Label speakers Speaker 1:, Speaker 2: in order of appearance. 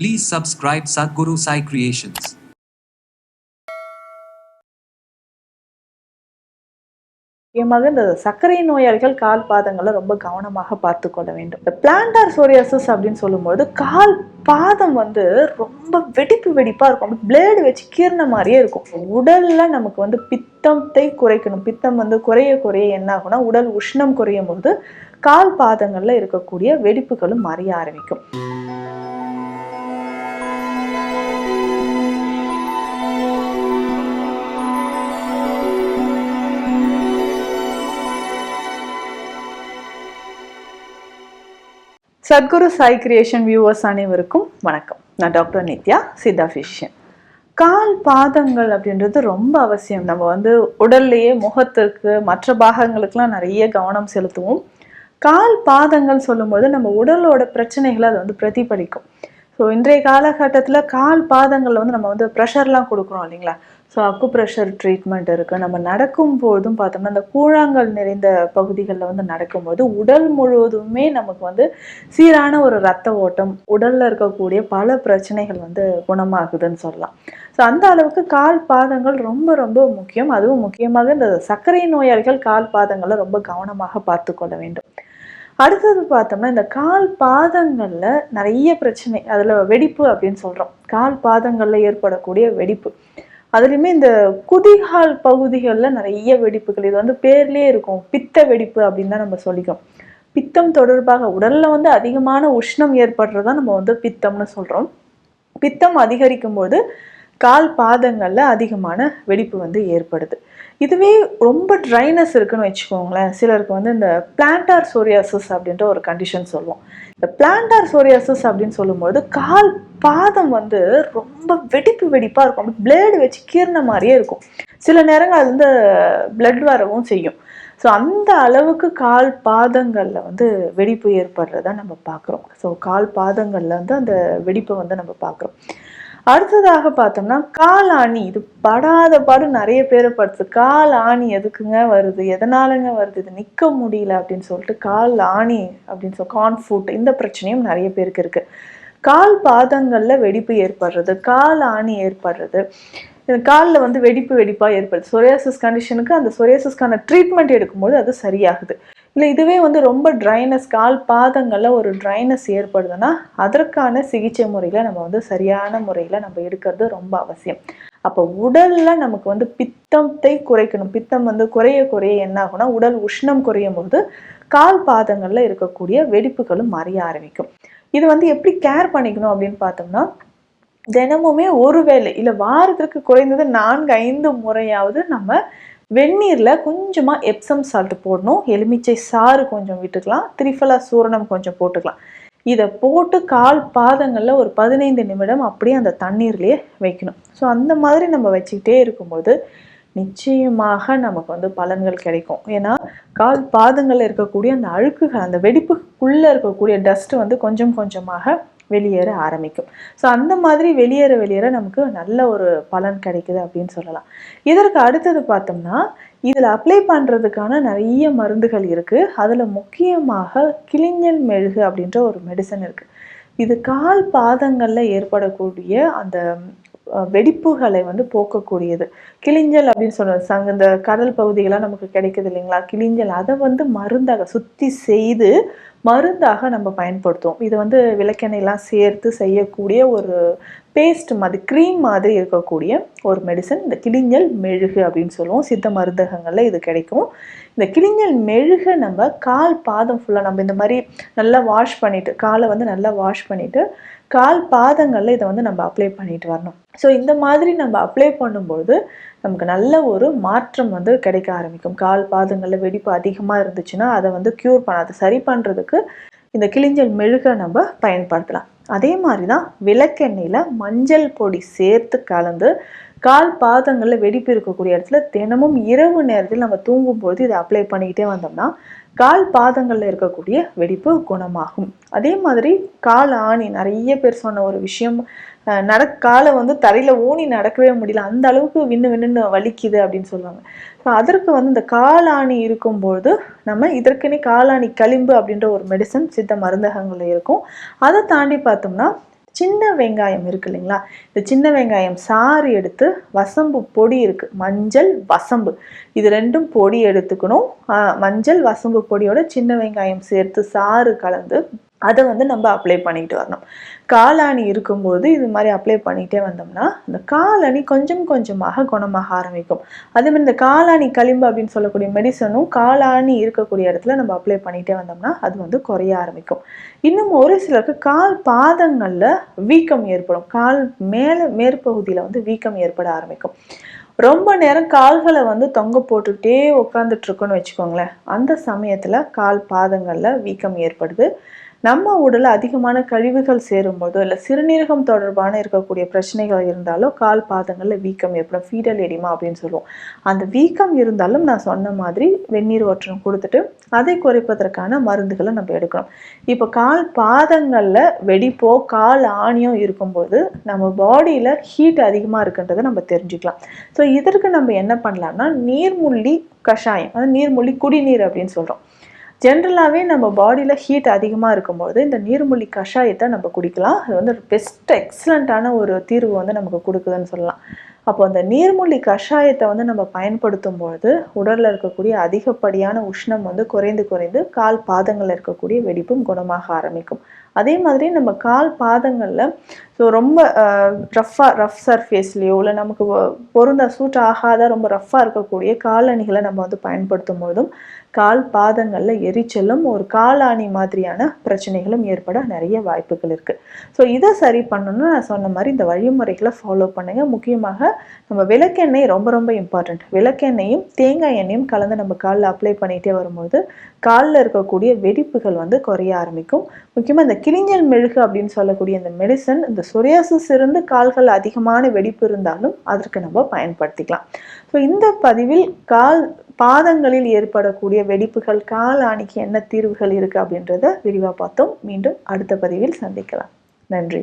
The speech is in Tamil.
Speaker 1: Please subscribe Sadhguru Sai Creations.
Speaker 2: முக்கியமாக இந்த சர்க்கரை நோயாளிகள் கால் பாதங்களை ரொம்ப கவனமாக பார்த்து கொள்ள வேண்டும். இந்த பிளான்டார் சோரியாசஸ் அப்படின்னு சொல்லும்போது கால் பாதம் வந்து ரொம்ப வெடிப்பு வெடிப்பாக இருக்கும். பிளேடு வச்சு கீர்ன மாதிரியே இருக்கும். உடல்ல நமக்கு வந்து பித்தத்தை குறைக்கணும். பித்தம் வந்து குறைய குறைய என்ன ஆகும்னா உடல் உஷ்ணம் குறையும் போது கால் பாதங்களில் இருக்கக்கூடிய வெடிப்புகளும் மறைய ஆரம்பிக்கும். சத்குரு சாய் கிரியேஷன் வியூவர்ஸ் அனைவருக்கும் வணக்கம். நான் டாக்டர் நித்யா சித்தா ஃபிஷியன் கால் பாதங்கள் அப்படின்றது ரொம்ப அவசியம். நம்ம வந்து உடல்லையே முகத்திற்கு மற்ற பாகங்களுக்கெல்லாம் நிறைய கவனம் செலுத்துவோம். கால் பாதங்கள் சொல்லும்போது நம்ம உடலோட பிரச்சனைகளை அது வந்து பிரதிபலிக்கும். ஸோ இன்றைய காலகட்டத்தில் கால் பாதங்களில் வந்து நம்ம வந்து ப்ரெஷர்லாம் கொடுக்குறோம் இல்லைங்களா? ஸோ அக்குப்ரெஷர் ட்ரீட்மெண்ட் இருக்குது நம்ம நடக்கும் போதும் பார்த்தோம்னா அந்த கூழாங்கல் நிறைந்த பகுதிகளில் வந்து நடக்கும்போது உடல் முழுவதுமே நமக்கு வந்து சீரான ஒரு ரத்த ஓட்டம் உடலில் இருக்கக்கூடிய பல பிரச்சனைகள் வந்து குணமாகுதுன்னு சொல்லலாம். ஸோ அந்த அளவுக்கு கால் பாதங்கள் ரொம்ப ரொம்ப முக்கியம். அதுவும் முக்கியமாக இந்த சர்க்கரை நோயாளிகள் கால் பாதங்களை ரொம்ப கவனமாக பார்த்து கொள்ள வேண்டும். அடுத்தது பார்த்தோம்னா இந்த கால் பாதங்களில் நிறைய பிரச்சனை. அதில் வெடிப்பு அப்படின்னு சொல்கிறோம் கால் பாதங்களில் ஏற்படக்கூடிய வெடிப்பு. அதுலேயுமே இந்த குதிகால் பகுதிகளில் நிறைய வெடிப்புகள். இது வந்து பேர்லேயே இருக்கும். பித்த வெடிப்பு அப்படின்னு தான் நம்ம சொல்லிக்கிறோம். பித்தம் தொடர்பாக உடல்ல வந்து அதிகமான உஷ்ணம் ஏற்படுறதா நம்ம வந்து பித்தம்னு சொல்கிறோம் பித்தம் அதிகரிக்கும் போது கால் பாதங்களில் அதிகமான வெடிப்பு வந்து ஏற்படுது. இதுவே ரொம்ப ட்ரைனஸ் இருக்குன்னு வச்சுக்கோங்களேன். சிலருக்கு வந்து இந்த பிளான்டார் சோரியாசிஸ் அப்படின்ற ஒரு கண்டிஷன் சொல்லுவோம். இந்த பிளான்டார் சோரியாசிஸ் அப்படின்னு சொல்லும்போது கால் பாதம் வந்து ரொம்ப வெடிப்பு வெடிப்பாக இருக்கும். பிளேடு வச்சு கீர்ன மாதிரியே இருக்கும். சில நேரங்கள் அது வந்து பிளட் வரவும் செய்யும். ஸோ அந்த அளவுக்கு கால் பாதங்களில் வந்து வெடிப்பு ஏற்படுறத நம்ம பார்க்குறோம். ஸோ கால் பாதங்களில் வந்து அந்த வெடிப்பை வந்து நம்ம பார்க்குறோம். அடுத்ததாக பார்த்தோம்னா கால் ஆணி இது படாத பாடு நிறைய பேரை படுத்து கால் ஆணி எதுக்குங்க வருது? எதனாலங்க வருது? இது நிற்க முடியல அப்படின்னு சொல்லிட்டு கால் ஆணி அப்படின்னு சொல் கான் ஃபுட் இந்த பிரச்சனையும் நிறைய பேருக்கு இருக்கு. கால் பாதங்களில் வெடிப்பு ஏற்படுறது கால் ஆணி ஏற்படுறது. காலில் வந்து வெடிப்பு வெடிப்பாக ஏற்படுது. சொரியாசிஸ் கண்டிஷனுக்கு அந்த சொரியாசிஸ்க்கான ட்ரீட்மெண்ட் எடுக்கும்போது அது சரியாகுது. இல்லை இதுவே வந்து ரொம்ப ட்ரைனஸ் கால் பாதங்களில் ஒரு ட்ரைனஸ் ஏற்படுதுன்னா அதற்கான சிகிச்சை முறையில் நம்ம வந்து சரியான முறையில் நம்ம எடுக்கிறது ரொம்ப அவசியம். அப்போ உடலில் நமக்கு வந்து பித்தத்தை குறைக்கணும். பித்தம் வந்து குறைய குறைய என்ன ஆகும்னா உடல் உஷ்ணம் குறையும் போது கால் பாதங்களில் இருக்கக்கூடிய வெடிப்புகளும் மறைய ஆரம்பிக்கும். இது வந்து எப்படி கேர் பண்ணிக்கணும் அப்படின்னு பார்த்தோம்னா தினமுமே ஒரு வேளை இல்லை வாரத்திற்கு குறைந்தது நான்கு ஐந்து முறையாவது நம்ம வெந்நீரில் கொஞ்சமாக எப்சம் சால்ட் போடணும். எலுமிச்சை சாறு கொஞ்சம் விட்டுக்கலாம். திரிஃபலா சூரணம் கொஞ்சம் போட்டுக்கலாம். இதை போட்டு கால் பாதங்களில் ஒரு பதினைந்து நிமிடம் அப்படியே அந்த தண்ணீர்லேயே வைக்கணும். ஸோ அந்த மாதிரி நம்ம வச்சுக்கிட்டே இருக்கும்போது நிச்சயமாக நமக்கு வந்து பலன்கள் கிடைக்கும். ஏன்னா கால் பாதங்களில் இருக்கக்கூடிய அந்த அழுக்குகள் அந்த வெடிப்புக்குள்ளே இருக்கக்கூடிய டஸ்ட்டு வந்து கொஞ்சம் கொஞ்சமாக வெளியேற ஆரம்பிக்கும். ஸோ அந்த மாதிரி வெளியேற வெளியேற நமக்கு நல்ல ஒரு பலன் கிடைக்குது அப்படின்னு சொல்லலாம். இதற்கு அடுத்தது பார்த்தோம்னா இதில் அப்ளை பண்ணுறதுக்கான நிறைய மருந்துகள் இருக்குது அதில் முக்கியமாக கிளிஞ்சல் மெழுகு அப்படின்ற ஒரு மெடிசன் இருக்குது இது கால் பாதங்களில் ஏற்படக்கூடிய அந்த வெடிப்புகளை வந்து போக்கக்கூடியது. கிளிஞ்சல் அப்படின்னு சொல்றது சங்க இந்த கடல் பகுதிகளாக நமக்கு கிடைக்குது இல்லைங்களா? கிளிஞ்சல் அதை வந்து மருந்தாக சுத்தி செய்து மருந்தாக நம்ம பயன்படுத்துவோம். இது வந்து விளக்கெண்ணெய்லாம் சேர்த்து செய்யக்கூடிய ஒரு பேஸ்ட் மாதிரி க்ரீம் மாதிரி இருக்கக்கூடிய ஒரு மெடிசன் இந்த கிளிஞ்சல் மெழுகு அப்படின்னு சொல்லுவோம். சித்த மருந்தகங்களில் இது கிடைக்கும். இந்த கிளிஞ்சல் மெழுகை நம்ம கால் பாதம் ஃபுல்லாக நம்ம இந்த மாதிரி நல்லா வாஷ் பண்ணிவிட்டு காலை வந்து நல்லா வாஷ் பண்ணிவிட்டு கால் பாதங்களில் இதை வந்து நம்ம அப்ளை பண்ணிட்டு வரணும். ஸோ இந்த மாதிரி நம்ம அப்ளை பண்ணும்போது நமக்கு நல்ல ஒரு மாற்றம் வந்து கிடைக்க ஆரம்பிக்கும். கால் பாதங்களில் வெடிப்பு அதிகமாக இருந்துச்சுன்னா அதை வந்து க்யூர் பண்ண அதை சரி பண்ணுறதுக்கு இந்த கிளிஞ்சல் மெழுகை நம்ம பயன்படுத்தலாம். அதே மாதிரி தான் விளக்கெண்ணெயில் மஞ்சள் பொடி சேர்த்து கலந்து கால் பாதங்களில் வெடிப்பு இருக்கக்கூடிய இடத்துல தினமும் இரவு நேரத்தில் நம்ம தூங்கும்போது இதை அப்ளை பண்ணிக்கிட்டே வந்தோம்னா கால் பாதங்களில் இருக்கக்கூடிய வெடிப்பு குணமாகும். அதே மாதிரி கால் ஆணி நிறைய பேர் சொன்ன ஒரு விஷயம் நட காலை வந்து தரையில் ஊனி நடக்கவே முடியல. அந்த அளவுக்கு விண்ணு விண்ணுன்னு வலிக்குது அப்படின்னு சொல்லுவாங்க. ஸோ அதற்கு வந்து இந்த காலாணி இருக்கும்பொழுது நம்ம இதற்குனே காலாணி களிம்பு அப்படின்ற ஒரு மெடிசன் சித்த மருந்தகங்கள் இருக்கும். அதை தாண்டி பார்த்தோம்னா சின்ன வெங்காயம் இருக்கு இல்லைங்களா? இந்த சின்ன வெங்காயம் சாறு எடுத்து வசம்பு பொடி இருக்கு. மஞ்சள் வசம்பு. இது ரெண்டும் பொடி எடுத்துக்கணும். மஞ்சள் வசம்பு பொடியோட சின்ன வெங்காயம் சேர்த்து சாறு கலந்து அதை வந்து நம்ம அப்ளை பண்ணிட்டு வரணும். காலாணி இருக்கும்போது இது மாதிரி அப்ளை பண்ணிட்டே வந்தோம்னா இந்த காலணி கொஞ்சம் கொஞ்சமாக குணமாக ஆரம்பிக்கும். அதே மாதிரி இந்த காலாணி களிம்பு அப்படின்னு சொல்லக்கூடிய மெடிசனும் காலாணி இருக்கக்கூடிய இடத்துல நம்ம அப்ளை பண்ணிட்டே வந்தோம்னா அது வந்து குறைய ஆரம்பிக்கும். இன்னும் ஒரு சிலருக்கு கால் பாதங்களில் வீக்கம் ஏற்படும். கால் மேலே மேற்பகுதியில் வந்து வீக்கம் ஏற்பட ஆரம்பிக்கும். ரொம்ப நேரம் கால்களை வந்து தொங்க போட்டுக்கிட்டே உட்காந்துட்டு இருக்கோன்னு வச்சுக்கோங்களேன். அந்த சமயத்தில் கால் பாதங்களில் வீக்கம் ஏற்படுது. நம்ம உடலில் அதிகமான கழிவுகள் சேரும்போதோ இல்லை சிறுநீரகம் தொடர்பான இருக்கக்கூடிய பிரச்சனைகள் இருந்தாலோ கால் பாதங்களில் வீக்கம் ஏற்படும். ஃபீடல் எடிமா அப்படின்னு சொல்லுவோம். அந்த வீக்கம் இருந்தாலும் நான் சொன்ன மாதிரி வெந்நீர் ஒற்றணும் கொடுத்துட்டு அதை குறைப்பதற்கான மருந்துகளை நம்ம எடுக்கணும். இப்போ கால் பாதங்களில் வெடிப்போ கால் ஆணியோ இருக்கும்போது நம்ம பாடியில் ஹீட் அதிகமாக இருக்குன்றதை நம்ம தெரிஞ்சுக்கலாம். ஸோ இதற்கு நம்ம என்ன பண்ணலாம்னா நீர்முள்ளி கஷாயம் அதாவது நீர்முள்ளி குடிநீர் அப்படின்னு சொல்கிறோம் ஜென்ரலாகவே நம்ம பாடியில் ஹீட் அதிகமாக இருக்கும்போது இந்த நீர்மூலி கஷாயத்தை நம்ம குடிக்கலாம். அது வந்து பெஸ்ட் எக்ஸலண்ட்டான ஒரு தீர்வு வந்து நமக்கு கொடுக்குதுன்னு சொல்லலாம். அப்போ அந்த நீர்மூலி கஷாயத்தை வந்து நம்ம பயன்படுத்தும் பொழுது உடலில் இருக்கக்கூடிய அதிகப்படியான உஷ்ணம் வந்து குறைந்து குறைந்து கால் பாதங்களில் இருக்கக்கூடிய வெடிப்பும் குணமாக ஆரம்பிக்கும். அதே மாதிரி நம்ம கால் பாதங்களில் ஸோ ரொம்ப ரஃப்பாக ரஃப் சர்ஃபேஸ்லேயோ இல்லை நமக்கு பொருந்தா பொருந்த சூட் ஆகாத ரொம்ப ரஃப்பாக இருக்கக்கூடிய காலணிகளை நம்ம வந்து பயன்படுத்தும் பொழுதும் கால் பாதங்களில் எரிச்சலும் ஒரு காலாணி மாதிரியான பிரச்சனைகளும் ஏற்பட நிறைய வாய்ப்புகள் இருக்குது ஸோ இதை சரி பண்ணணும்னா நான் சொன்ன மாதிரி இந்த வழிமுறைகளை ஃபாலோ பண்ணுங்கள் முக்கியமாக நம்ம விளக்கெண்ணெய் ரொம்ப ரொம்ப இம்பார்ட்டண்ட் விளக்கெண்ணெயும் தேங்காய் எண்ணெயும் கலந்து நம்ம காலில் அப்ளை பண்ணிகிட்டே வரும்போது காலில் இருக்கக்கூடிய வெடிப்புகள் வந்து குறைய ஆரம்பிக்கும். முக்கியமாக இந்த கிளிஞ்சல் மெழுகு அப்படின்னு சொல்லக்கூடிய இந்த மெடிசன் இந்த சொரியாசிஸ் இருந்து கால்கள் அதிகமான வெடிப்பு இருந்தாலும் அதற்கு நம்ம பயன்படுத்திக்கலாம். ஸோ இந்த பதிவில் கால் பாதங்களில் ஏற்படக்கூடிய வெடிப்புகள் கால் ஆணிக்கு என்ன தீர்வுகள் இருக்குது அப்படின்றத விரிவாக பார்த்தோம். மீண்டும் அடுத்த பதிவில் சந்திக்கலாம். நன்றி.